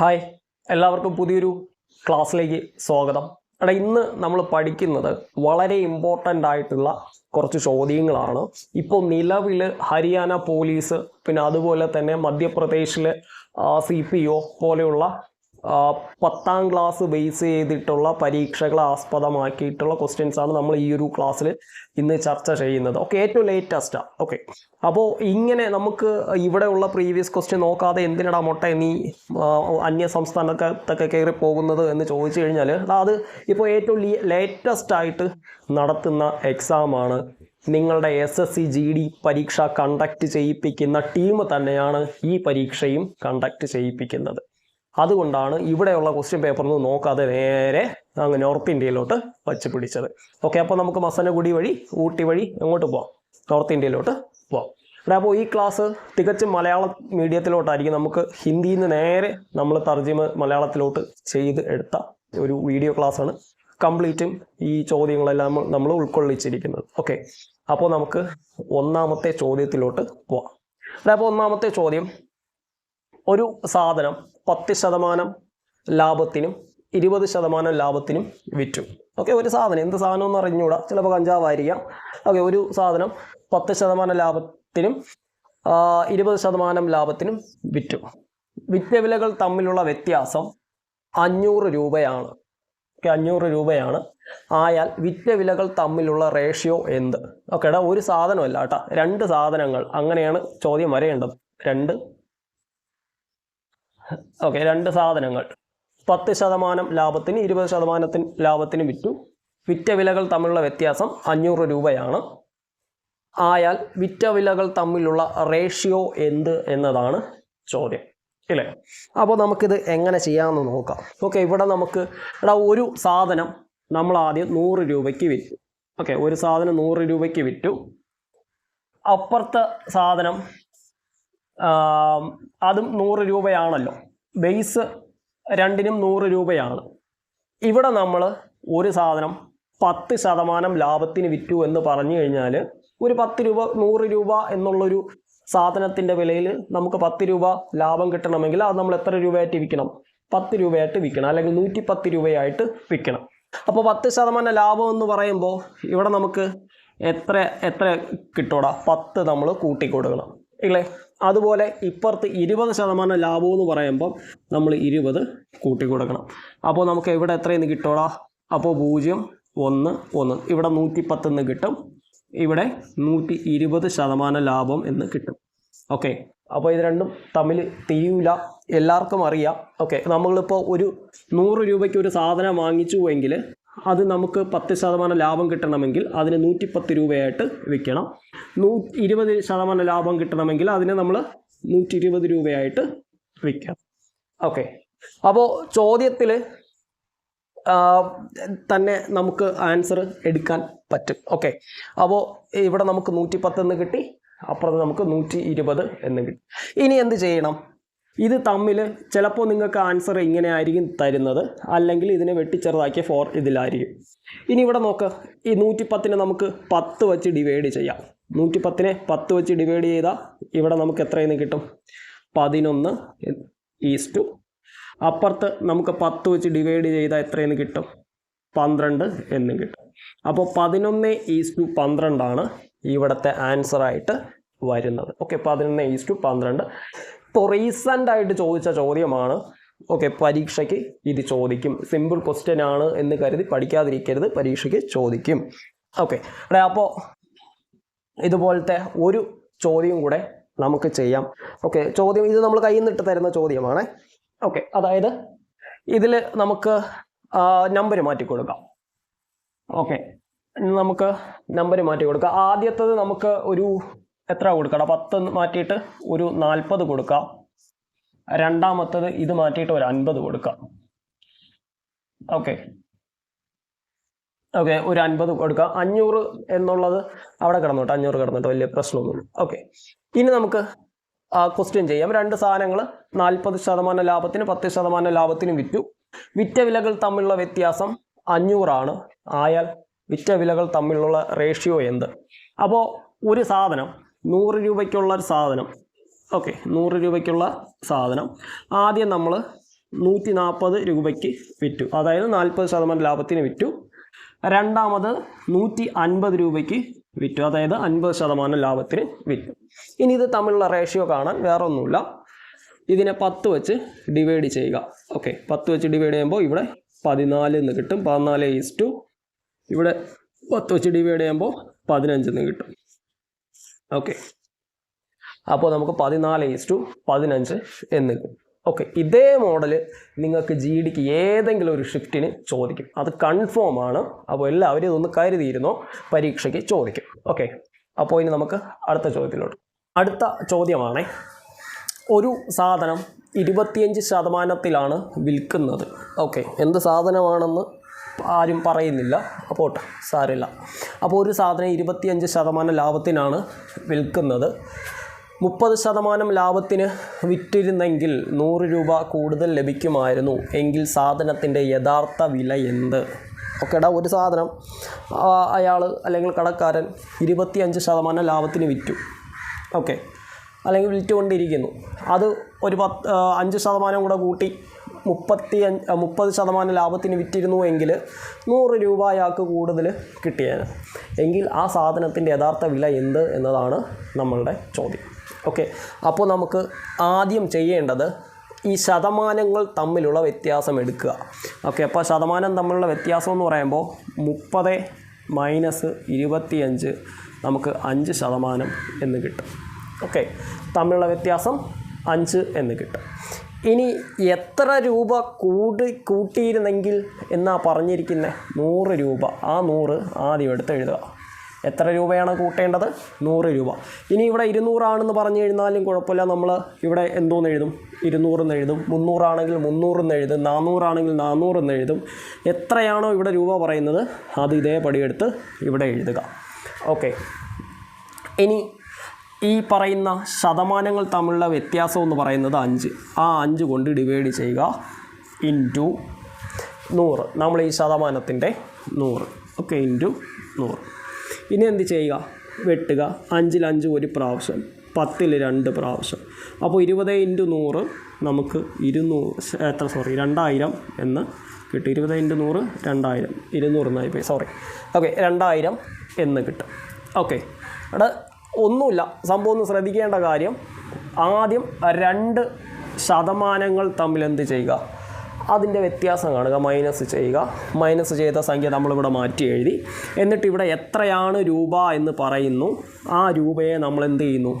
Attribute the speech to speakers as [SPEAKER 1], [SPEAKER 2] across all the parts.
[SPEAKER 1] Hi എല്ലാവർക്കും പുതിയൊരു ക്ലാസ്സിലേക്ക് സ്വാഗതം. എടാ ഇന്ന് നമ്മൾ പഠിക്കുന്നത് വളരെ ഇമ്പോർട്ടന്റ് ആയിട്ടുള്ള കുറച്ച് ചോദ്യങ്ങളാണ്. ഇപ്പോൾ നിലവിൽ ഹരിയാന പോലീസ് പിന്നെ അതുപോലെ തന്നെ മധ്യപ്രദേശിലെ സി പി ഒ പോലെയുള്ള പത്താം ക്ലാസ് ബേസ് ചെയ്തിട്ടുള്ള പരീക്ഷകളെ ആസ്പദമാക്കിയിട്ടുള്ള ക്വസ്റ്റ്യൻസ് ആണ് നമ്മൾ ഈ ഒരു ക്ലാസ്സിൽ ഇന്ന് ചർച്ച ചെയ്യുന്നത്. ഓക്കെ ഏറ്റവും ലേറ്റസ്റ്റാണ് ഓക്കെ അപ്പോൾ ഇങ്ങനെ നമുക്ക് ഇവിടെയുള്ള പ്രീവിയസ് ക്വസ്റ്റ്യൻ നോക്കാതെ എന്തിനടാ മുട്ട നീ അന്യ സംസ്ഥാനത്തൊക്കെ കയറി പോകുന്നത് എന്ന് ചോദിച്ചു കഴിഞ്ഞാൽ അത് ഇപ്പോൾ ഏറ്റവും ലേറ്റസ്റ്റ് ആയിട്ട് നടത്തുന്ന എക്സാമാണ് നിങ്ങളുടെ S S C G D പരീക്ഷ കണ്ടക്ട് ചെയ്യിപ്പിക്കുന്ന ടീം തന്നെയാണ് ഈ പരീക്ഷയും കണ്ടക്ട് ചെയ്യിപ്പിക്കുന്നത്. അതുകൊണ്ടാണ് ഇവിടെയുള്ള ക്വസ്റ്റ്യൻ പേപ്പർ നിന്ന് നോക്കാതെ നേരെ അങ്ങ് നോർത്ത് ഇന്ത്യയിലോട്ട് വച്ച് പിടിച്ചത്. ഓക്കെ അപ്പോൾ നമുക്ക് മസനഗുഡി വഴി ഊട്ടി വഴി എങ്ങോട്ട് പോവാം? നോർത്ത് ഇന്ത്യയിലോട്ട് പോവാം. അപ്പോൾ ഈ ക്ലാസ് തികച്ചും മലയാള മീഡിയത്തിലോട്ടായിരിക്കും നമുക്ക് ഹിന്ദിയിൽ നിന്ന് നേരെ നമ്മൾ തർജിമ മലയാളത്തിലോട്ട് ചെയ്ത് എടുത്ത ഒരു വീഡിയോ ക്ലാസ്സാണ് കംപ്ലീറ്റും ഈ ചോദ്യങ്ങളെല്ലാം നമ്മൾ- ഉൾക്കൊള്ളിച്ചിരിക്കുന്നത്. ഓക്കെ അപ്പോൾ നമുക്ക് ഒന്നാമത്തെ ചോദ്യത്തിലോട്ട് പോവാം. അപ്പോൾ ഒന്നാമത്തെ ചോദ്യം ഒരു സാധനം പത്ത് ശതമാനം ലാഭത്തിനും ഇരുപത് ശതമാനം ലാഭത്തിനും വിറ്റു. ഓക്കെ ഒരു സാധനം. എന്ത് സാധനം എന്ന് അറിഞ്ഞുകൂടാ? ചിലപ്പോൾ കഞ്ചാവായിരിക്കാം. ഓക്കെ ഒരു സാധനം പത്ത് ശതമാനം ലാഭത്തിനും ഇരുപത് ശതമാനം ലാഭത്തിനും വിറ്റു. വിറ്റ വിലകൾ തമ്മിലുള്ള വ്യത്യാസം അഞ്ഞൂറ് രൂപയാണ്. ഓക്കെ അഞ്ഞൂറ് രൂപയാണ്. ആയാൽ വിറ്റ വിലകൾ തമ്മിലുള്ള റേഷ്യോ എന്ത്? ഓക്കെ ഒരു സാധനമല്ല കേട്ടോ. രണ്ട് സാധനങ്ങൾ. അങ്ങനെയാണ് ചോദ്യം വരേണ്ടത്. രണ്ട് ഓക്കെ രണ്ട് സാധനങ്ങൾ. പത്ത് ശതമാനം ലാഭത്തിന് ഇരുപത് ശതമാനത്തിന് ലാഭത്തിന് വിറ്റു. വിറ്റ വിലകൾ തമ്മിലുള്ള വ്യത്യാസം അഞ്ഞൂറ് രൂപയാണ്. ആയാൽ വിറ്റ വിലകൾ തമ്മിലുള്ള റേഷ്യോ എന്ത് എന്നതാണ് ചോദ്യം. ഇല്ലേ? അപ്പോൾ നമുക്കിത് എങ്ങനെ ചെയ്യാമെന്ന് നോക്കാം. ഓക്കെ ഇവിടെ നമുക്ക് എടാ ഒരു സാധനം നമ്മൾ ആദ്യം നൂറ് രൂപയ്ക്ക് വിറ്റു. ഓക്കെ ഒരു സാധനം നൂറ് രൂപയ്ക്ക് വിറ്റു. അപ്പുറത്തെ സാധനം അതും നൂറ് രൂപയാണല്ലോ. ബേസ് രണ്ടിനും നൂറ് രൂപയാണ്. ഇവിടെ നമ്മൾ ഒരു സാധനം പത്ത് ശതമാനം ലാഭത്തിന് വിറ്റു എന്ന് പറഞ്ഞു കഴിഞ്ഞാൽ ഒരു പത്ത് രൂപ നൂറ് രൂപ എന്നുള്ളൊരു സാധനത്തിന്റെ വിലയിൽ നമുക്ക് പത്ത് രൂപ ലാഭം കിട്ടണമെങ്കിൽ അത് നമ്മൾ എത്ര രൂപയായിട്ട് വിൽക്കണം? പത്ത് രൂപയായിട്ട് വിൽക്കണം. അല്ലെങ്കിൽ നൂറ്റി പത്ത് രൂപയായിട്ട് വിൽക്കണം. അപ്പോൾ പത്ത് ശതമാനം ലാഭം എന്ന് പറയുമ്പോൾ ഇവിടെ നമുക്ക് എത്ര എത്ര കിട്ടൂടാ പത്ത് നമ്മൾ കൂട്ടിക്കൊടുക്കണം. ഇല്ലേ? അതുപോലെ ഇപ്പുറത്ത് ഇരുപത് ശതമാനം ലാഭം എന്ന് പറയുമ്പം നമ്മൾ ഇരുപത് കൂട്ടി കൊടുക്കണം. അപ്പോൾ നമുക്ക് ഇവിടെ എത്രയെന്ന് കിട്ടോടാ? അപ്പോൾ പൂജ്യം ഒന്ന് ഒന്ന്. ഇവിടെ നൂറ്റി പത്തെന്ന് കിട്ടും. ഇവിടെ നൂറ്റി ഇരുപത് ശതമാനം ലാഭം എന്ന് കിട്ടും. ഓക്കെ. അപ്പോൾ ഇത് രണ്ടും തമ്മിൽ തിരിയൂല. എല്ലാവർക്കും അറിയാം. ഓക്കെ. നമ്മളിപ്പോൾ ഒരു നൂറ് രൂപയ്ക്ക് ഒരു സാധനം വാങ്ങിച്ചു എങ്കിൽ അത് നമുക്ക് പത്ത് ശതമാനം ലാഭം കിട്ടണമെങ്കിൽ അതിന് നൂറ്റിപ്പത്ത് രൂപയായിട്ട് വിൽക്കണം നൂ ഇരുപത് ശതമാനം ലാഭം കിട്ടണമെങ്കിൽ അതിന് നമ്മൾ നൂറ്റി ഇരുപത് രൂപയായിട്ട് വിൽക്കണം ഓക്കെ. അപ്പോൾ ചോദ്യത്തിൽ തന്നെ നമുക്ക് ആൻസർ എടുക്കാൻ പറ്റും. ഓക്കെ. അപ്പോൾ ഇവിടെ നമുക്ക് നൂറ്റി പത്ത് എന്ന് കിട്ടി അപ്പുറത്ത് നമുക്ക് നൂറ്റി ഇരുപത് എന്ന് കിട്ടി. ഇനി എന്ത് ചെയ്യണം? ഇത് തമ്മിൽ ചിലപ്പോൾ നിങ്ങൾക്ക് ആൻസർ ഇങ്ങനെ ആയിരിക്കും തരുന്നത്. അല്ലെങ്കിൽ ഇതിനെ വെട്ടിച്ചെറുതാക്കിയ ഫോർ ഇതിലായിരിക്കും. ഇനി ഇവിടെ നോക്ക്. ഈ നൂറ്റി പത്തിനെ നമുക്ക് പത്ത് വെച്ച് ഡിവൈഡ് ചെയ്യാം. നൂറ്റി പത്തിനെ പത്ത് വെച്ച് ഡിവൈഡ് ചെയ്താൽ ഇവിടെ നമുക്ക് എത്രയെന്ന് കിട്ടും? പതിനൊന്ന് ടു. അപ്പുറത്ത് നമുക്ക് പത്ത് വെച്ച് ഡിവൈഡ് ചെയ്താൽ എത്രയെന്ന് കിട്ടും? പന്ത്രണ്ട് എന്ന് കിട്ടും. അപ്പോൾ പതിനൊന്ന് ഈസ് ടു പന്ത്രണ്ടാണ് ഇവിടുത്തെ ആൻസറായിട്ട് വരുന്നത്. ഓക്കെ പതിനൊന്ന് ഈസ് ടു പന്ത്രണ്ട്. ഇപ്പോൾ റീസെന്റ് ആയിട്ട് ചോദിച്ച ചോദ്യമാണ്. ഓക്കെ പരീക്ഷയ്ക്ക് ഇത് ചോദിക്കും. സിമ്പിൾ ക്വസ്റ്റ്യൻ ആണ് എന്ന് കരുതി പഠിക്കാതിരിക്കരുത് പരീക്ഷയ്ക്ക് ചോദിക്കും. ഓക്കെ അല്ലേ അപ്പോൾ ഇതുപോലത്തെ ഒരു ചോദ്യം കൂടെ നമുക്ക് ചെയ്യാം. ഓക്കെ ചോദ്യം ഇത് നമ്മൾ കയ്യിൽ നിന്നിട്ട് തരുന്ന ചോദ്യമാണ്. ഓക്കെ അതായത് ഇതിൽ നമുക്ക് നമ്പർ മാറ്റി കൊടുക്കാം. ഓക്കെ നമുക്ക് നമ്പർ മാറ്റി കൊടുക്കാം. ആദ്യത്തത് നമുക്ക് ഒരു എത്ര കൊടുക്കണം പത്ത് മാറ്റിയിട്ട് ഒരു നാൽപ്പത് കൊടുക്കാം. രണ്ടാമത്തത് ഇത് മാറ്റിയിട്ട് ഒരു അൻപത് കൊടുക്കാം. ഓക്കെ. ഓക്കെ ഒരു അൻപത് കൊടുക്കാം. അഞ്ഞൂറ് എന്നുള്ളത് അവിടെ കിടന്നോട്ടെ. അഞ്ഞൂറ് കിടന്നോട്ടെ. വലിയ പ്രശ്നമൊന്നുമില്ല. ഓക്കെ. ഇനി നമുക്ക് ക്വസ്റ്റ്യൻ ചെയ്യാം. രണ്ട് സാധനങ്ങൾ നാൽപ്പത് ശതമാനം ലാഭത്തിന് പത്ത് ശതമാനം ലാഭത്തിനും വിറ്റു. വിറ്റ വിലകൾ തമ്മിലുള്ള വ്യത്യാസം അഞ്ഞൂറാണ്. ആയാൽ വിറ്റ വിലകൾ തമ്മിലുള്ള റേഷ്യോ എന്ത്? അപ്പോൾ ഒരു സാധനം നൂറ് രൂപയ്ക്കുള്ള ഒരു സാധനം. ഓക്കെ നൂറ് രൂപയ്ക്കുള്ള സാധനം. ആദ്യം നമ്മൾ നൂറ്റി നാൽപ്പത് രൂപയ്ക്ക് വിറ്റു. അതായത് നാൽപ്പത് ശതമാനം ലാഭത്തിന് വിറ്റു. രണ്ടാമത് നൂറ്റി അൻപത് രൂപയ്ക്ക് വിറ്റു. അതായത് അൻപത് ശതമാനം ലാഭത്തിന് വിറ്റു. ഇനി ഇത് തമ്മിലുള്ള റേഷ്യോ കാണാൻ വേറെ ഒന്നുമില്ല ഇതിനെ പത്ത് വെച്ച് ഡിവൈഡ് ചെയ്യുക. ഓക്കെ പത്ത് വെച്ച് ഡിവൈഡ് ചെയ്യുമ്പോൾ ഇവിടെ പതിനാല് എന്ന് കിട്ടും. പതിനാല് ഈസ് ടു. ഇവിടെ പത്ത് വെച്ച് ഡിവൈഡ് ചെയ്യുമ്പോൾ പതിനഞ്ചെന്ന് കിട്ടും. ഓക്കെ അപ്പോൾ നമുക്ക് പതിനാല് ഈസ് ടു പതിനഞ്ച് എന്ന് ഓക്കെ ഇതേ മോഡൽ നിങ്ങൾക്ക് ജി ഡിക്ക് ഏതെങ്കിലും ഒരു ഷിഫ്റ്റിന് ചോദിക്കും. അത് കൺഫേം ആണ്. അപ്പോൾ എല്ലാവരും ഇതൊന്ന് കരുതിയിരുന്നോ? പരീക്ഷയ്ക്ക് ചോദിക്കും. ഓക്കെ അപ്പോൾ ഇനി നമുക്ക് അടുത്ത ചോദ്യത്തിലോട്ട്. അടുത്ത ചോദ്യമാണ്. ഒരു സാധനം ഇരുപത്തിയഞ്ച് ശതമാനത്തിലാണ് വിൽക്കുന്നത്. ഓക്കെ എന്ത് സാധനമാണെന്ന് ആരും പറയുന്നില്ല. അപ്പോൾ സാരില്ല അപ്പോൾ ഒരു സാധനം ഇരുപത്തിയഞ്ച് ശതമാനം ലാഭത്തിനാണ് വിൽക്കുന്നത്. മുപ്പത് ശതമാനം ലാഭത്തിന് വിറ്റിരുന്നെങ്കിൽ നൂറ് രൂപ കൂടുതൽ ലഭിക്കുമായിരുന്നു. എങ്കിൽ സാധനത്തിന്റെ യഥാർത്ഥ വില എന്ത്? ഓക്കേടാ ഒരു സാധനം അയാൾ അല്ലെങ്കിൽ കടക്കാരൻ ഇരുപത്തിയഞ്ച് ശതമാനം ലാഭത്തിന് വിറ്റു. ഓക്കെ. അല്ലെങ്കിൽ വിറ്റുകൊണ്ടിരിക്കുന്നു. അത് ഒരു പത്ത് അഞ്ച് ശതമാനം കൂടെ കൂട്ടി മുപ്പത്തി അഞ്ച് മുപ്പത് ശതമാനം ലാഭത്തിന് വിറ്റിരുന്നു എങ്കിൽ നൂറ് രൂപ അയാൾക്ക് കൂടുതൽ കിട്ടിയേനെ. എങ്കിൽ ആ സാധനത്തിന്റെ യഥാർത്ഥ വില എന്ത് എന്നതാണ് നമ്മളുടെ ചോദ്യം. ഓക്കെ അപ്പോൾ നമുക്ക് ആദ്യം ചെയ്യേണ്ടത് ഈ ശതമാനങ്ങൾ തമ്മിലുള്ള വ്യത്യാസം എടുക്കുക. ഓക്കെ അപ്പോൾ ശതമാനം തമ്മിലുള്ള വ്യത്യാസം എന്ന് പറയുമ്പോൾ മുപ്പത് മൈനസ് ഇരുപത്തിയഞ്ച് നമുക്ക് അഞ്ച് ശതമാനം എന്ന് കിട്ടും. ഓക്കെ തമ്മിലുള്ള വ്യത്യാസം അഞ്ച് എന്ന് കിട്ടും. ഇനി എത്ര രൂപ കൂടി കൂട്ടിയിരുന്നെങ്കിൽ എന്നാ പറഞ്ഞിരിക്കുന്നത് നൂറ് രൂപ. ആ നൂറ് ആദ്യം എടുത്ത് എഴുതുക. എത്ര രൂപയാണ് കൂട്ടേണ്ടത്? നൂറ് രൂപ. ഇനി ഇവിടെ ഇരുന്നൂറാണെന്ന് പറഞ്ഞു കഴിഞ്ഞാലും കുഴപ്പമില്ല. നമ്മൾ ഇവിടെ എന്തോന്ന് എഴുതും? ഇരുന്നൂറെന്ന് എഴുതും. മുന്നൂറാണെങ്കിൽ മുന്നൂറെന്ന് എഴുതും. നാനൂറാണെങ്കിൽ നാനൂറെന്ന് എഴുതും. എത്രയാണോ ഇവിടെ രൂപ പറയുന്നത്? അത് ഇതേപടി എടുത്ത് ഇവിടെ എഴുതുക. ഓക്കെ. ഇനി ഈ പറയുന്ന ശതമാനങ്ങൾ തമ്മിലുള്ള വ്യത്യാസം എന്ന് പറയുന്നത് അഞ്ച്. ആ അഞ്ച് കൊണ്ട് ഡിവൈഡ് ചെയ്യുക ഇന്റു നൂറ്. നമ്മൾ ഈ ശതമാനത്തിന്റെ നൂറ്. ഓക്കെ ഇന്റു നൂറ്. ഇനി എന്ത് ചെയ്യുക? വെട്ടുക. അഞ്ചിൽ അഞ്ച് ഒരു പ്രാവശ്യം. പത്തിൽ രണ്ട് പ്രാവശ്യം. അപ്പോൾ ഇരുപത് ഇന്റു നൂറ് നമുക്ക് ഇരുന്നൂറ് എത്ര സോറി രണ്ടായിരം എന്ന് കിട്ടും. ഇരുപത് ഇന്റു നൂറ് രണ്ടായിരം. ഇരുന്നൂറ് എന്നായി പോയി. സോറി ഓക്കെ രണ്ടായിരം എന്ന് കിട്ടും. ഓക്കെ. അവിടെ ഒന്നുമില്ല. സംഭവം ഒന്ന് ശ്രദ്ധിക്കേണ്ട കാര്യം ആദ്യം രണ്ട് ശതമാനങ്ങൾ തമ്മിൽ എന്ത് ചെയ്യുക? അതിന്റെ വ്യത്യാസം കാണുക. മൈനസ് ചെയ്യുക. മൈനസ് ചെയ്ത സംഖ്യ നമ്മളിവിടെ മാറ്റി എഴുതി. എന്നിട്ട് ഇവിടെ എത്രയാണ് രൂപ എന്ന് പറയുന്നു. ആ രൂപയെ നമ്മൾ എന്ത് ചെയ്യുന്നു?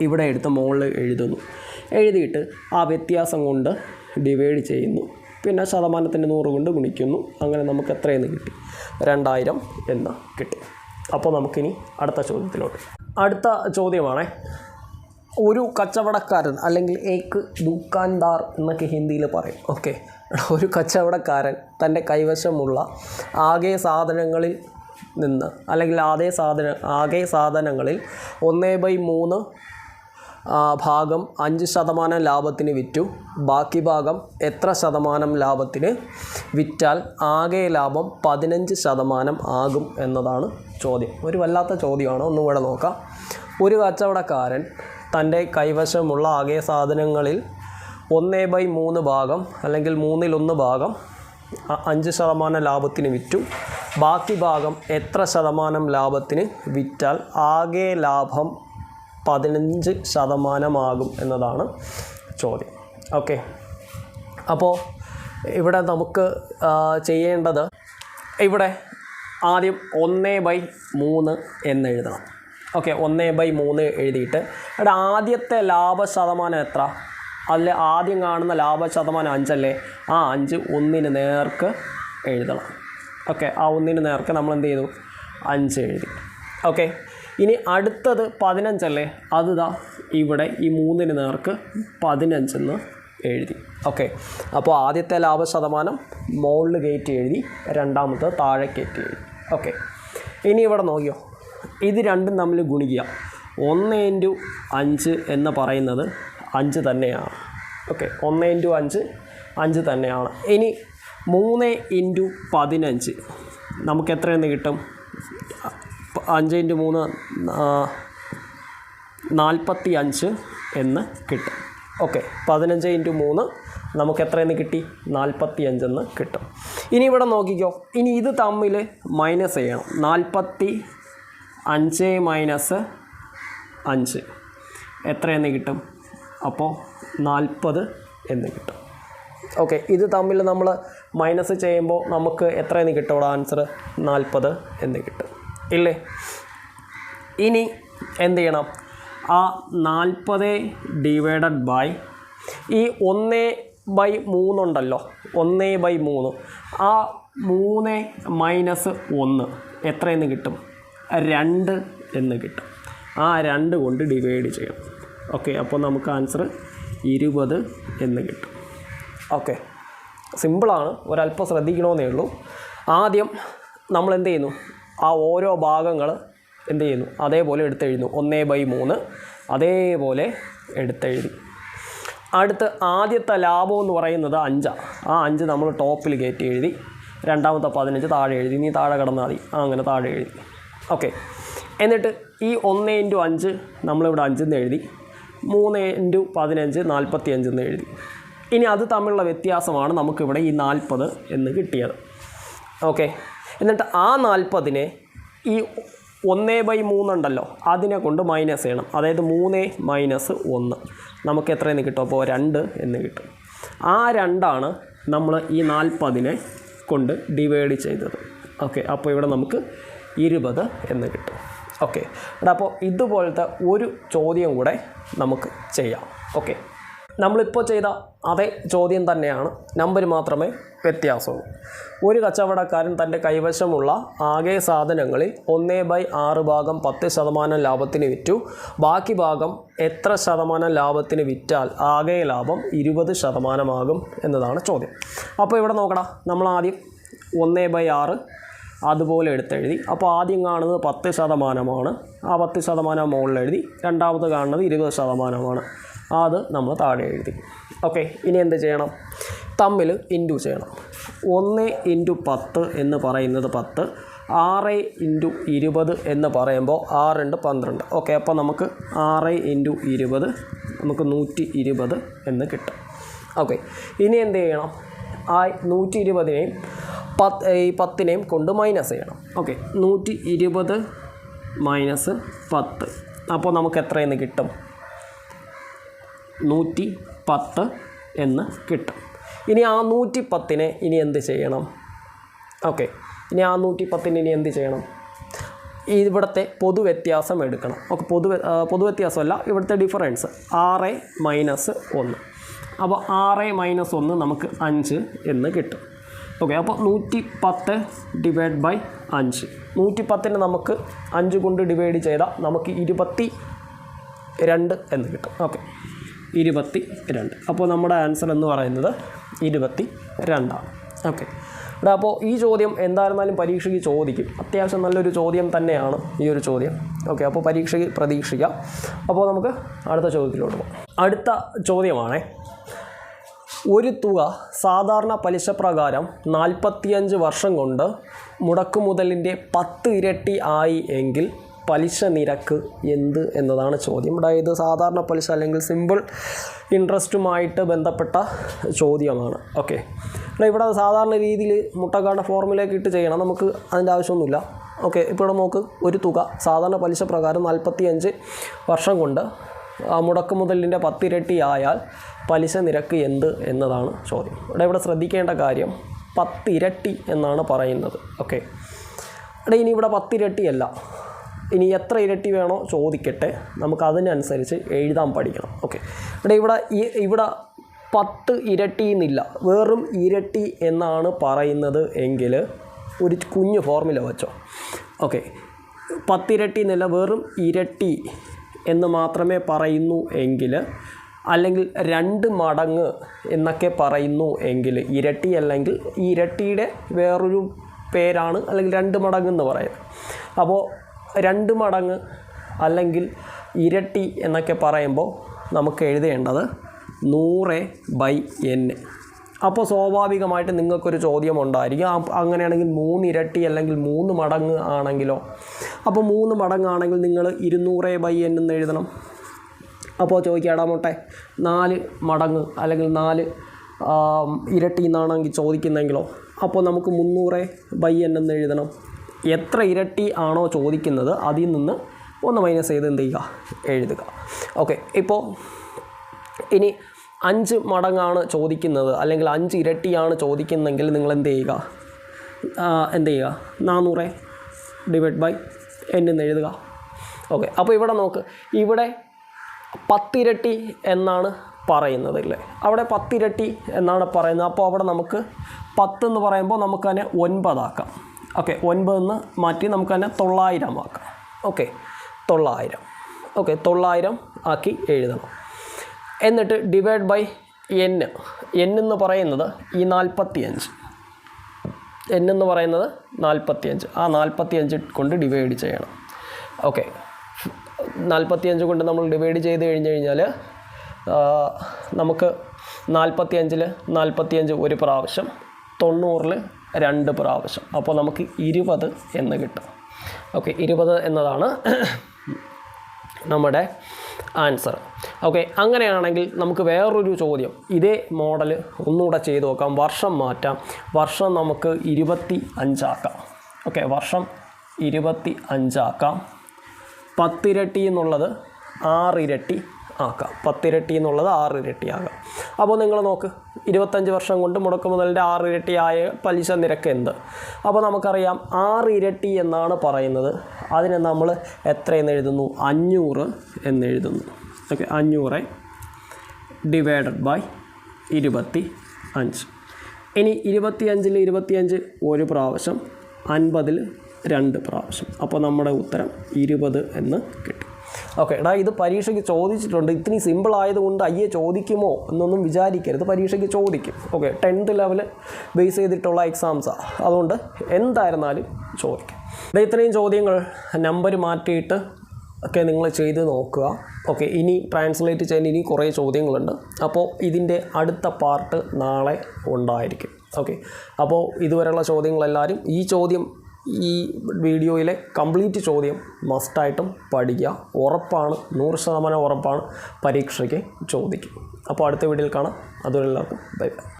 [SPEAKER 1] ഇവിടെ എടുത്ത് മുകളിൽ എഴുതുന്നു. എഴുതിയിട്ട് ആ വ്യത്യാസം കൊണ്ട് ഡിവൈഡ് ചെയ്യുന്നു. പിന്നെ ശതമാനത്തിന്റെ നൂറ് കൊണ്ട് ഗുണിക്കുന്നു. അങ്ങനെ നമുക്ക് എത്രയെന്ന് കിട്ടി? രണ്ടായിരം എന്ന് കിട്ടി. അപ്പോൾ നമുക്കിനി അടുത്ത ചോദ്യത്തിലോട്ട്. അടുത്ത ചോദ്യമാണേ. ഒരു കച്ചവടക്കാരൻ അല്ലെങ്കിൽ ഏക്ക് ദുക്കാൻദാർ എന്നൊക്കെ ഹിന്ദിയിൽ പറയും. ഓക്കെ. ഒരു കച്ചവടക്കാരൻ തന്റെ കൈവശമുള്ള ആകെ സാധനങ്ങളിൽ നിന്ന് അല്ലെങ്കിൽ ആകെ സാധന ആകെ സാധനങ്ങളിൽ ഒന്നേ ബൈ മൂന്ന് ഭാഗം അഞ്ച് ശതമാനം ലാഭത്തിന് വിറ്റു. ബാക്കി ഭാഗം എത്ര ശതമാനം ലാഭത്തിന് വിറ്റാൽ ആകെ ലാഭം പതിനഞ്ച് ശതമാനം ആകും എന്നതാണ് ചോദ്യം. ഒരു വല്ലാത്ത ചോദ്യമാണ്. ഒന്നും കൂടെ നോക്കാം. ഒരു കച്ചവടക്കാരൻ തന്റെ കൈവശമുള്ള ആകെ സാധനങ്ങളിൽ ഒന്നേ ബൈ മൂന്ന് ഭാഗം അല്ലെങ്കിൽ മൂന്നിലൊന്ന് ഭാഗം അഞ്ച് ശതമാനം ലാഭത്തിന് വിറ്റു. ബാക്കി ഭാഗം എത്ര ശതമാനം ലാഭത്തിന് വിറ്റാൽ ആകെ ലാഭം പതിനഞ്ച് ശതമാനമാകും എന്നതാണ് ചോദ്യം. ഓക്കെ. അപ്പോൾ ഇവിടെ നമുക്ക് ചെയ്യേണ്ടത് ഇവിടെ ആദ്യം ഒന്നേ ബൈ മൂന്ന് എന്നെഴുതണം ഓക്കെ ഒന്നേ ബൈ മൂന്ന് എഴുതിയിട്ട് അവിടെ ആദ്യത്തെ ലാഭ ശതമാനം എത്ര? അതിൽ ആദ്യം കാണുന്ന ലാഭ ശതമാനം അഞ്ചല്ലേ? ആ അഞ്ച് ഒന്നിന് നേർക്ക് എഴുതണം. ഓക്കെ ആ ഒന്നിന് നേർക്ക് നമ്മൾ എന്ത് ചെയ്തു? അഞ്ച് എഴുതി. ഓക്കെ ഇനി അടുത്തത് പതിനഞ്ചല്ലേ? അത് ഇതാ ഇവിടെ ഈ മൂന്നിന് നേർക്ക് പതിനഞ്ചെന്ന് എഴുതി. ഓക്കെ അപ്പോൾ ആദ്യത്തെ ലാഭ ശതമാനം കയറ്റി എഴുതി രണ്ടാമത്തെ താഴെ കയറ്റി എഴുതി. ഓക്കെ. ഇനി ഇവിടെ നോക്കിയോ. ഇത് രണ്ടും തമ്മിൽ ഗുണിക്കുക. ഒന്ന് ഇന്റു അഞ്ച് എന്ന് പറയുന്നത് അഞ്ച് തന്നെയാണ്. ഓക്കെ. ഒന്ന് ഇന്റു അഞ്ച് അഞ്ച് തന്നെയാണ്. ഇനി മൂന്ന് ഇന്റു പതിനഞ്ച്. നമുക്ക് എത്രയെന്ന് കിട്ടും? അഞ്ച് ഇന്റു മൂന്ന് നാൽപ്പത്തി അഞ്ച് എന്ന് കിട്ടും. ഓക്കെ. പതിനഞ്ച് ഇന്റു മൂന്ന് നമുക്ക് എത്രയെന്ന് കിട്ടി? നാൽപ്പത്തി അഞ്ചെന്ന് കിട്ടും. ഇനി ഇവിടെ നോക്കിക്കോ. ഇനി ഇത് തമ്മിൽ മൈനസ് ചെയ്യണം. നാൽപ്പത്തി അഞ്ച് മൈനസ് അഞ്ച്. എത്രയെന്ന് കിട്ടും? അപ്പോൾ നാൽപ്പത് എന്ന് കിട്ടും. ഓക്കെ ഇത് തമ്മിൽ നമ്മൾ മൈനസ് ചെയ്യുമ്പോൾ നമുക്ക് എത്രയെന്ന് കിട്ടും? ഇവിടെ ആൻസർ നാൽപ്പത് എന്ന് കിട്ടും. ഇല്ലേ? ഇനി എന്ത് ചെയ്യണം? ആ നാൽപ്പത് ഡിവൈഡഡ് ബൈ ഈ ഒന്ന് ബൈ മൂന്നുണ്ടല്ലോ ഒന്ന് ബൈ മൂന്ന്. ആ മൂന്ന് മൈനസ് ഒന്ന് എത്രയെന്ന് കിട്ടും? രണ്ട് എന്ന് കിട്ടും. ആ രണ്ട് കൊണ്ട് ഡിവൈഡ് ചെയ്യും. ഓക്കെ അപ്പോൾ നമുക്ക് ആൻസർ ഇരുപത് എന്ന് കിട്ടും. ഓക്കെ സിമ്പിളാണ് ഒരല്പം ശ്രദ്ധിക്കണമെന്നേ ഉള്ളൂ. ആദ്യം നമ്മൾ എന്ത് ചെയ്യുന്നു? ആ ഓരോ ഭാഗങ്ങൾ എന്ത് ചെയ്യുന്നു? അതേപോലെ എടുത്തെഴുതുന്നു. ഒന്നേ ബൈ മൂന്ന്. അതേപോലെ എടുത്തെഴുതി. അടുത്ത് ആദ്യത്തെ ലാഭം എന്ന് പറയുന്നത് അഞ്ചാണ് ആ അഞ്ച് നമ്മൾ ടോപ്പിൽ കയറ്റി എഴുതി രണ്ടാമത്തെ പതിനഞ്ച് താഴെ എഴുതി. നീ താഴെ കിടന്നാൽ മതി. അങ്ങനെ താഴെ എഴുതി. ഓക്കെ. എന്നിട്ട് ഈ ഒന്ന് ഇന്റു അഞ്ച് നമ്മളിവിടെ അഞ്ചെന്ന് എഴുതി. മൂന്ന് ഇന്റു പതിനഞ്ച് നാൽപ്പത്തി അഞ്ചെന്ന് എഴുതി. ഇനി അത് തമ്മിലുള്ള വ്യത്യാസമാണ് നമുക്കിവിടെ ഈ നാൽപ്പത് എന്ന് കിട്ടിയത്. ഓക്കെ. എന്നിട്ട് ആ നാൽപ്പതിനെ ഈ ഒന്നേ ബൈ മൂന്നുണ്ടല്ലോ അതിനെ കൊണ്ട് മൈനസ് ചെയ്യണം. അതായത് മൂന്ന് മൈനസ് ഒന്ന്. നമുക്ക് എത്രയെന്ന് കിട്ടും? അപ്പോൾ രണ്ട് എന്ന് കിട്ടും. ആ രണ്ടാണ് നമ്മൾ ഈ നാൽപ്പതിനെ കൊണ്ട് ഡിവൈഡ് ചെയ്തത്. ഓക്കെ അപ്പോൾ ഇവിടെ നമുക്ക് ഇരുപത് എന്ന് കിട്ടും. ഓക്കെ അപ്പോൾ ഇതുപോലത്തെ ഒരു ചോദ്യം കൂടെ നമുക്ക് ചെയ്യാം. ഓക്കെ നമ്മളിപ്പോൾ ചെയ്ത അതേ ചോദ്യം തന്നെയാണ്. നമ്പർ മാത്രമേ വ്യത്യാസമുള്ളൂ. ഒരു കച്ചവടക്കാരൻ തന്റെ കൈവശമുള്ള ആകെ സാധനങ്ങളിൽ ഒന്നേ ബൈ ആറ് ഭാഗം പത്ത് ശതമാനം ലാഭത്തിന് വിറ്റു. ബാക്കി ഭാഗം എത്ര ശതമാനം ലാഭത്തിന് വിറ്റാൽ ആകെ ലാഭം ഇരുപത് ശതമാനമാകും എന്നതാണ് ചോദ്യം. അപ്പോൾ ഇവിടെ നോക്കടാ നമ്മൾ ആദ്യം ഒന്നേ ബൈ ആറ് അതുപോലെ എടുത്തെഴുതി. അപ്പോൾ ആദ്യം കാണുന്നത് പത്ത് ശതമാനമാണ്. ആ പത്ത് ശതമാനം മുകളിൽ എഴുതി. രണ്ടാമത് കാണുന്നത് ഇരുപത് ശതമാനമാണ്. അത് നമ്മൾ താഴെ എഴുതി. ഓക്കെ ഇനി എന്ത് ചെയ്യണം? തമ്മിൽ ഇന്റു ചെയ്യണം. ഒന്ന് ഇന്റു പത്ത് എന്ന് പറയുന്നത് പത്ത് ആറ് ഇന്റു ഇരുപത് എന്ന് പറയുമ്പോൾ ആറുണ്ട് പന്ത്രണ്ട്. ഓക്കെ അപ്പോൾ നമുക്ക് ആറ് ഇന്റു ഇരുപത് നമുക്ക് നൂറ്റി ഇരുപത് എന്ന് കിട്ടും. ഓക്കെ ഇനി എന്ത് ചെയ്യണം? ആ നൂറ്റി ഇരുപതിനെയും പത്ത് ഈ പത്തിനെയും കൊണ്ട് മൈനസ് ചെയ്യണം. ഓക്കെ നൂറ്റി ഇരുപത് മൈനസ് പത്ത്. അപ്പോൾ നമുക്ക് എത്രയെന്ന് കിട്ടും? നൂറ്റി പത്ത് എന്ന് കിട്ടും. ഇനി ആ നൂറ്റി പത്തിനെ ഇനി എന്ത് ചെയ്യണം? ഓക്കെ. ഇനി ആ നൂറ്റി പത്തിന് ഇനി എന്ത് ചെയ്യണം? ഇവിടുത്തെ പൊതുവ്യത്യാസം എടുക്കണം. ഓക്കെ പൊതു പൊതുവ്യത്യാസമല്ല ഇവിടുത്തെ ഡിഫറൻസ്. ആറ് മൈനസ് ഒന്ന്. അപ്പോൾ ആറ് മൈനസ് ഒന്ന് നമുക്ക് അഞ്ച് എന്ന് കിട്ടും. ഓക്കെ അപ്പോൾ നൂറ്റി പത്ത് ഡിവൈഡ് ബൈ അഞ്ച്. നൂറ്റി പത്തിന് നമുക്ക് അഞ്ച് കൊണ്ട് ഡിവൈഡ് ചെയ്താൽ നമുക്ക് ഇരുപത്തി രണ്ട് എന്ന് കിട്ടും. ഓക്കെ. ഇരുപത്തി രണ്ട് അപ്പോൾ നമ്മുടെ ആൻസർ എന്ന് പറയുന്നത് ഇരുപത്തി രണ്ടാണ് ഓക്കെ ഇവിടെ അപ്പോൾ ഈ ചോദ്യം എന്തായിരുന്നാലും പരീക്ഷയ്ക്ക് ചോദിക്കും. അത്യാവശ്യം നല്ലൊരു ചോദ്യം തന്നെയാണ് ഈ ഒരു ചോദ്യം. ഓക്കെ അപ്പോൾ പരീക്ഷയ്ക്ക് പ്രതീക്ഷിക്കാം. അപ്പോൾ നമുക്ക് അടുത്ത ചോദ്യത്തിലോട്ട് പോകാം. അടുത്ത ചോദ്യമാണേ. ഒരു തുക സാധാരണ പലിശ പ്രകാരം നാൽപ്പത്തിയഞ്ച് വർഷം കൊണ്ട് മുടക്കുമുതലിന്റെ പത്ത് ഇരട്ടി ആയി എങ്കിൽ പലിശ നിരക്ക് എന്ത് എന്നതാണ് ചോദ്യം. അതായത് സാധാരണ പലിശ അല്ലെങ്കിൽ സിമ്പിൾ ഇൻട്രസ്റ്റുമായിട്ട് ബന്ധപ്പെട്ട ചോദ്യമാണ്. ഓക്കെ. ഇവിടെ ഇവിടെ സാധാരണ രീതിയിൽ മുട്ടക്കാരുടെ ഫോർമുലയൊക്കെ ഇട്ട് ചെയ്യണം. നമുക്ക് അതിന്റെ ആവശ്യമൊന്നുമില്ല. ഓക്കെ ഇപ്പോൾ ഇവിടെ നോക്ക്. ഒരു തുക സാധാരണ പലിശ പ്രകാരം നാൽപ്പത്തിയഞ്ച് വർഷം കൊണ്ട് മുടക്ക് മുതലിന്റെ പത്തിരട്ടി ആയാൽ പലിശ നിരക്ക് എന്ത് എന്നതാണ് ചോദ്യം. ഇവിടെ ഇവിടെ ശ്രദ്ധിക്കേണ്ട കാര്യം പത്തിരട്ടി എന്നാണ് പറയുന്നത്. ഓക്കെ. ഇവിടെ ഇനി ഇവിടെ പത്തിരട്ടിയല്ല. ഇനി എത്ര ഇരട്ടി വേണോ ചോദിക്കട്ടെ. നമുക്ക് അതിനനുസരിച്ച് എഴുതാൻ പഠിക്കണം. ഓക്കെ ഇവിടെ ഇവിടെ ഇവിടെ പത്ത് ഇരട്ടി എന്നില്ല വെറും ഇരട്ടി എന്നാണ് പറയുന്നത് എങ്കിൽ ഒരു കുഞ്ഞു ഫോർമുല വെച്ചോ. ഓക്കെ പത്തിരട്ടി എന്നല്ല വെറും ഇരട്ടി എന്ന് മാത്രമേ പറയുന്നു എങ്കിൽ അല്ലെങ്കിൽ രണ്ട് മടങ്ങ് എന്നൊക്കെ പറയുന്നു എങ്കിൽ ഇരട്ടി അല്ലെങ്കിൽ ഇരട്ടിയുടെ വേറൊരു പേരാണ് അല്ലെങ്കിൽ രണ്ട് മടങ്ങ് എന്ന് പറയുന്നത് അപ്പോൾ രണ്ട് മടങ്ങ് അല്ലെങ്കിൽ ഇരട്ടി എന്നൊക്കെ പറയുമ്പോൾ നമുക്ക് എഴുതേണ്ടത് നൂറ് ബൈ എൻ അപ്പോൾ സ്വാഭാവികമായിട്ട് നിങ്ങൾക്കൊരു ചോദ്യം ഉണ്ടായിരിക്കും അങ്ങനെയാണെങ്കിൽ മൂന്ന് ഇരട്ടി അല്ലെങ്കിൽ മൂന്ന് മടങ്ങ് ആണെങ്കിലോ? അപ്പോൾ മൂന്ന് മടങ്ങാണെങ്കിൽ നിങ്ങൾ ഇരുന്നൂറ് ബൈ എൻ എന്ന് എഴുതണം. അപ്പോൾ ചോദിക്കാടാ മുട്ടെ നാല് മടങ്ങ് അല്ലെങ്കിൽ നാല് ഇരട്ടി എന്നാണെങ്കിൽ ചോദിക്കുന്നെങ്കിലോ അപ്പോൾ നമുക്ക് മുന്നൂറ് ബൈ എൻ എന്ന് എഴുതണം. എത്ര ഇരട്ടി ആണോ ചോദിക്കുന്നത് അതിൽ നിന്ന് ഒന്ന് മൈനസ് ചെയ്ത് എന്ത് ചെയ്യുക? എഴുതുക. ഓക്കെ ഇപ്പോൾ ഇനി അഞ്ച് മടങ്ങാണ് ചോദിക്കുന്നത് അല്ലെങ്കിൽ അഞ്ച് ഇരട്ടിയാണ് ചോദിക്കുന്നതെങ്കിൽ നിങ്ങൾ എന്ത് ചെയ്യുക? എന്ത് ചെയ്യുക? നാനൂറ് ഡിവൈഡ് ബൈ എന്ന് എഴുതുക. ഓക്കെ അപ്പോൾ ഇവിടെ നോക്ക്. ഇവിടെ പത്തിരട്ടി എന്നാണ് പറയുന്നത് അല്ലേ? അവിടെ പത്തിരട്ടി എന്നാണ് പറയുന്നത്. അപ്പോൾ അവിടെ നമുക്ക് പത്ത് എന്ന് പറയുമ്പോൾ നമുക്ക് തന്നെ ഒൻപതാക്കാം ഓക്കെ ഒൻപതെന്ന് മാറ്റി നമുക്ക് തന്നെ തൊള്ളായിരം ആക്കാം. ഓക്കെ തൊള്ളായിരം. ഓക്കെ തൊള്ളായിരം ആക്കി എഴുതണം. എന്നിട്ട് ഡിവൈഡ് ബൈ എൻ എൻ എന്ന് പറയുന്നത് ഈ നാൽപ്പത്തിയഞ്ച് എൻ എന്ന് പറയുന്നത് നാൽപ്പത്തിയഞ്ച് ആ നാൽപ്പത്തിയഞ്ച് കൊണ്ട് ഡിവൈഡ് ചെയ്യണം. ഓക്കെ നാൽപ്പത്തിയഞ്ച് കൊണ്ട് നമ്മൾ ഡിവൈഡ് ചെയ്ത് കഴിഞ്ഞ് കഴിഞ്ഞാൽ നമുക്ക് നാൽപ്പത്തിയഞ്ചിൽ നാൽപ്പത്തിയഞ്ച് ഒരു പ്രാവശ്യം തൊണ്ണൂറിൽ രണ്ട് പ്രാവശ്യം. അപ്പോൾ നമുക്ക് ഇരുപത് എന്ന് കിട്ടും. ഓക്കെ ഇരുപത് എന്നതാണ് നമ്മുടെ ആൻസർ. ഓക്കെ അങ്ങനെയാണെങ്കിൽ നമുക്ക് വേറൊരു ചോദ്യം. ഇതേ മോഡൽ ഒന്നുകൂടെ ചെയ്തു നോക്കാം. വർഷം മാറ്റാം. വർഷം നമുക്ക് ഇരുപത്തി അഞ്ചാക്കാം. ഓക്കെ വർഷം ഇരുപത്തി അഞ്ചാക്കാം. പത്തിരട്ടി എന്നുള്ളത് ആറിരട്ടി ആക്കാം. പത്തിരട്ടി എന്നുള്ളത് ആറിരട്ടി ആകാം അപ്പോൾ നിങ്ങൾ നോക്ക് ഇരുപത്തഞ്ച് വർഷം കൊണ്ട് മുടക്ക് മുതലിന്റെ ആറിരട്ടിയായ പലിശ നിരക്ക് എന്ത്? അപ്പോൾ നമുക്കറിയാം ആറിരട്ടി എന്നാണ് പറയുന്നത്. അതിനെ നമ്മൾ എത്രയെന്ന് എഴുതുന്നു? അഞ്ഞൂറ് എന്നെഴുതുന്നു ഓക്കെ അഞ്ഞൂറ് ഡിവൈഡഡ് ബൈ ഇരുപത്തി അഞ്ച് ഇനി ഇരുപത്തിയഞ്ചിൽ ഇരുപത്തിയഞ്ച് ഒരു പ്രാവശ്യം അൻപതിൽ രണ്ട് പ്രാവശ്യം. അപ്പോൾ നമ്മുടെ ഉത്തരം ഇരുപത് എന്ന് കിട്ടും. ഓക്കെ എടാ ഇത് പരീക്ഷയ്ക്ക് ചോദിച്ചിട്ടുണ്ട്. ഇത്തിരി സിമ്പിൾ ആയതുകൊണ്ട് അയ്യേ ചോദിക്കുമോ എന്നൊന്നും വിചാരിക്കരുത്. പരീക്ഷയ്ക്ക് ചോദിക്കും. ഓക്കെ ടെൻത്ത് ലെവൽ ബേസ് ചെയ്തിട്ടുള്ള എക്സാംസാണ് അതുകൊണ്ട് എന്തായിരുന്നാലും ചോദിക്കും. എടാ ഇത്രയും ചോദ്യങ്ങൾ നമ്പർ മാറ്റിയിട്ട് ഒക്കെ നിങ്ങൾ ചെയ്ത് നോക്കുക. ഓക്കെ ഇനി ട്രാൻസ്ലേറ്റ് ചെയ്യാൻ ഇനി കുറേ ചോദ്യങ്ങളുണ്ട്. അപ്പോൾ ഇതിന്റെ അടുത്ത പാർട്ട് നാളെ ഉണ്ടായിരിക്കും. ഓക്കെ അപ്പോൾ ഇതുവരെയുള്ള ചോദ്യങ്ങളെല്ലാവരും ഈ ചോദ്യം ഈ വീഡിയോയിലെ കംപ്ലീറ്റ് ചോദ്യം മസ്റ്റായിട്ടും പഠിക്കുക. ഉറപ്പാണ്. നൂറ് ശതമാനം ഉറപ്പാണ് പരീക്ഷയ്ക്ക് ചോദിക്കും അപ്പോൾ അടുത്ത വീഡിയോയിൽ കാണാം. അതുവരെ എല്ലാവർക്കും ബൈ ബൈ.